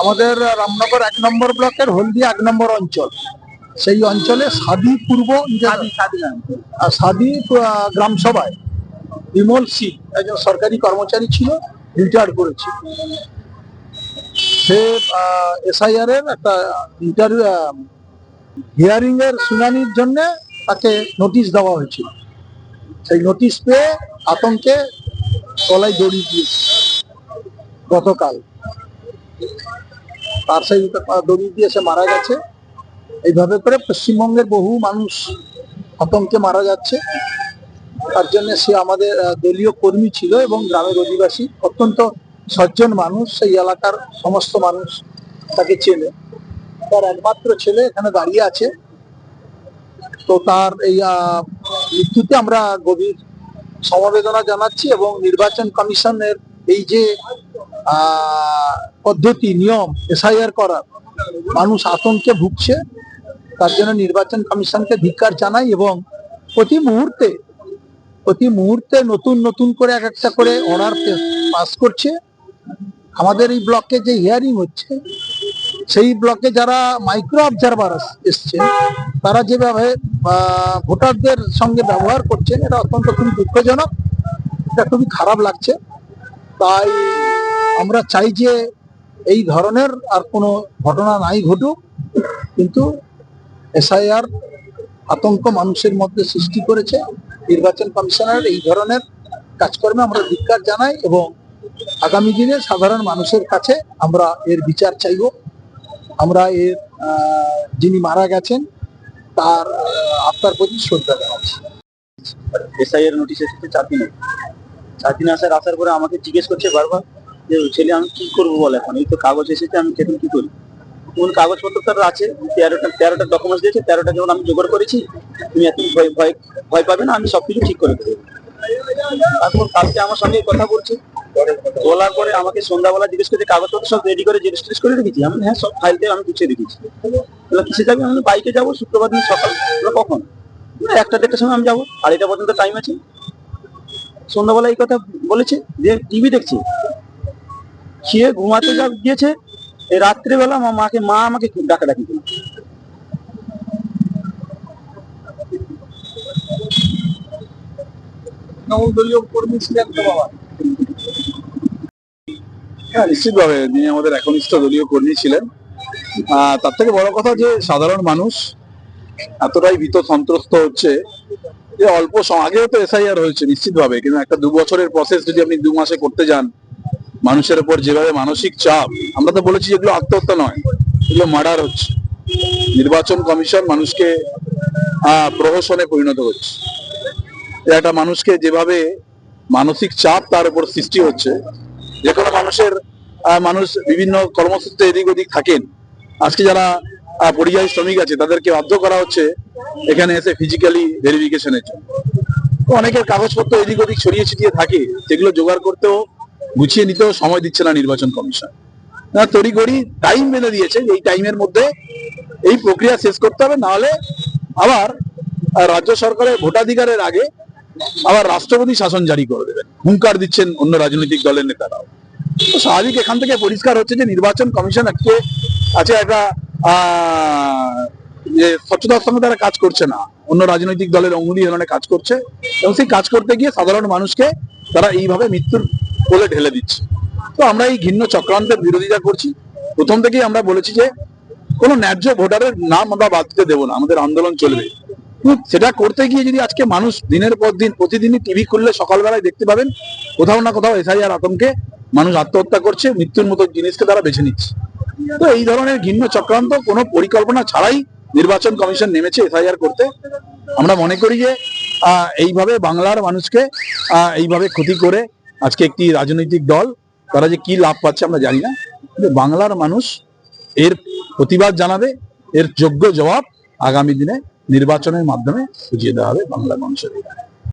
আমাদের রামনগর এক নম্বর ব্লকের হলদিয়া এক নম্বর অঞ্চল। সেই অঞ্চলে সাদি পূর্ব সাদি গ্রাম সভায় বিমল সিং একজন সরকারি কর্মচারী ছিল রিটায়ার করেছে। সে এসআইআর এর একটা ইন্টারভিউ হিয়ারিং এর শুনানির জন্য তাকে নোটিশ দেওয়া হয়েছিল। সেই নোটিশ পেয়ে আতঙ্কে তলায় দড়ি দিয়েছে গতকাল তার সেই দড়ি দিয়ে সে মারা গেছে। এইভাবে করে পশ্চিমবঙ্গের বহু মানুষ আতঙ্কে মারা যাচ্ছে। তার জন্য সে আমাদের দলীয় কর্মী ছিল এবং গ্রামের অধিবাসী। অত্যন্ত সজ্জন মানুষ, সেই এলাকার সমস্ত মানুষ তাকে চেনে। তার একমাত্র ছেলে এখানে দাঁড়িয়ে আছে। তো তার এই মৃত্যুতে আমরা গভীর সমবেদনা জানাচ্ছি এবং নির্বাচন কমিশনের এই যে পদ্ধতি, নিয়ম, এসআইআর করার মানুষ আতঙ্কে ভুগছে, তার জন্য নির্বাচন কমিশনকে ধিক্কার জানাই এবং প্রতি মুহূর্তে প্রতি মুহূর্তে নতুন নতুন করে এক একটা করে অর্ডার পাস করছে। আমাদের এই ব্লকে যে হিয়ারিং হচ্ছে, সেই ব্লকে যারা মাইক্রো অবজারভার এসছে, তারা যেভাবে ভোটারদের সঙ্গে ব্যবহার করছেন, এটা অত্যন্ত খুবই দুঃখজনক, এটা খুবই খারাপ লাগছে। তাই আমরা চাই যে এই ধরনের আর কোনো ঘটনা নাই ঘটুক, কিন্তু এসআইআর আতঙ্ক মানুষের মধ্যে সৃষ্টি করেছে। নির্বাচন কমিশনের এই ধরনের কাজকর্মে আমরা ধিক্কার জানাই এবং আগামী দিনে সাধারণ মানুষের কাছে আমরা এর বিচার চাইব। আমরা এর যিনি মারা গেছেন, তার আত্মার প্রতি শ্রদ্ধা জানাচ্ছি। এসআই এর নোটিশ এসেছে চার দিনে চার দিনে আসার আসার পরে আমাকে জিজ্ঞেস করছে বারবার। যে ছেলে আমি কি করব বল এখন? এই তো কাগজ এসেছে, আমি এখন কি করি? কোন কাগজপত্র তার আছে? তেরোটা তেরোটা ডকুমেন্টস দিয়েছে, তেরোটা যখন আমি জোগাড় করেছি, তুমি এত ভয় ভয় ভয় পাবে না, আমি সবকিছু ঠিক করে দেবো। তারপর কালকে আমার সঙ্গে কথা বলছে। বলার পরে আমাকে সন্ধ্যাবেলা জিজ্ঞেস করছে কাগজপত্র সব রেডি করে জিজ্ঞেস রেজিস্ট্রেস করে রেখেছি? আমি হ্যাঁ সব ফাইলতে আমি গুছিয়ে রেখেছি। বলে, কিসে যাবে? আমি বাইকে যাব, শুক্রবার দিন সকাল। কখন? একটা দেড়টার সময় আমি যাব, আড়াইটা পর্যন্ত টাইম আছে। সন্ধ্যাবেলা এই কথা বলেছে, যে টিভি দেখছি। খেয়ে ঘুমাতে যা গিয়েছে এই রাত্রেবেলা আমার মাকে মা আমাকে ডাকাডাকি করে কর্মী ছিলেন হ্যাঁ নিশ্চিতভাবে তিনি আমাদের একনিষ্ঠ দলীয় কর্মী ছিলেন। আহ, তার থেকে বড় কথা যে সাধারণ মানুষ এতটাই ভীত সন্ত্রস্ত হচ্ছে যে অল্প সম- আগেও তো এসআইআর হয়েছে নিশ্চিতভাবে কিন্তু একটা দু বছরের প্রসেস যদি আপনি দু মাসে করতে যান মানুষের উপর যেভাবে মানসিক চাপ, আমরা তো বলেছি যেগুলো আত্মহত্যা নয় এগুলো মার্ডার হচ্ছে। নির্বাচন কমিশন মানুষকে প্রহসনে পরিণত হচ্ছে একটা মানুষকে যেভাবে মানসিক চাপ তার উপর সৃষ্টি হচ্ছে, যে কোনো মানুষের মানুষ বিভিন্ন কর্মসূত্রে এদিক ওদিক থাকেন। আজকে যারা পরিযায়ী শ্রমিক আছে, তাদেরকে বাধ্য করা হচ্ছে এখানে এসে ফিজিক্যালি ভেরিফিকেশনের জন্য। অনেকের কাগজপত্র এদিক ওদিক ছড়িয়ে ছিটিয়ে থাকে সেগুলো জোগাড় করতেও গুছিয়ে নিতেও সময় দিচ্ছে না নির্বাচন কমিশন। না, তড়িঘড়ি টাইম বেঁধে দিয়েছে, এই টাইমের মধ্যে এই প্রক্রিয়া শেষ করতে হবে, নাহলে আবার রাজ্য সরকারের ভোটাধিকারের আগে আবার রাষ্ট্রপতি শাসন জারি করে দেবেন। হুঙ্কার দিচ্ছেন অন্য রাজনৈতিক দলের নেতারাও। তো স্বাভাবিক এখান থেকে পরিষ্কার হচ্ছে যে নির্বাচন কমিশন আজকে আছে একটা যে স্বচ্ছতার সঙ্গে তারা কাজ করছে না, অন্য রাজনৈতিক দলের অঙ্গুলি ধরনের কাজ করছে, এবং সেই কাজ করতে গিয়ে সাধারণ মানুষকে তারা এইভাবে মৃত্যুর কোলে ঢেলে দিচ্ছে। তো আমরা এই ঘৃণ্য চক্রান্তের বিরোধিতা করছি। প্রথম থেকেই আমরা বলেছি যে, কোনো ন্যায্য ভোটারের নাম আমরা বাদ দিতে দেবো না, আমাদের আন্দোলন চলবে। সেটা করতে গিয়ে যদি আজকে মানুষ দিনের পর দিন, প্রতিদিনই টিভি খুললে সকালবেলায় দেখতে পাবেন, কোথাও না কোথাও এসআইআর আতঙ্কে মানুষ আত্মহত্যা করছে, মৃত্যুর মতো জিনিসকে তারা বেছে নিচ্ছে। তো এই ধরনের ঘিন্ন চক্রান্ত কোনো পরিকল্পনা ছাড়াই নির্বাচন কমিশন নেমেছে এফআইআর করতে। আমরা মনে করি যে এইভাবে বাংলার মানুষকে এইভাবে ক্ষতি করে আজকে একটি রাজনৈতিক দল, তারা যে কি লাভ পাচ্ছে আমরা জানি না, কিন্তু বাংলার মানুষ এর প্রতিবাদ জানাবে, এর যোগ্য জবাব আগামী দিনে নির্বাচনের মাধ্যমে বুঝিয়ে দেওয়া হবে বাংলার মানুষের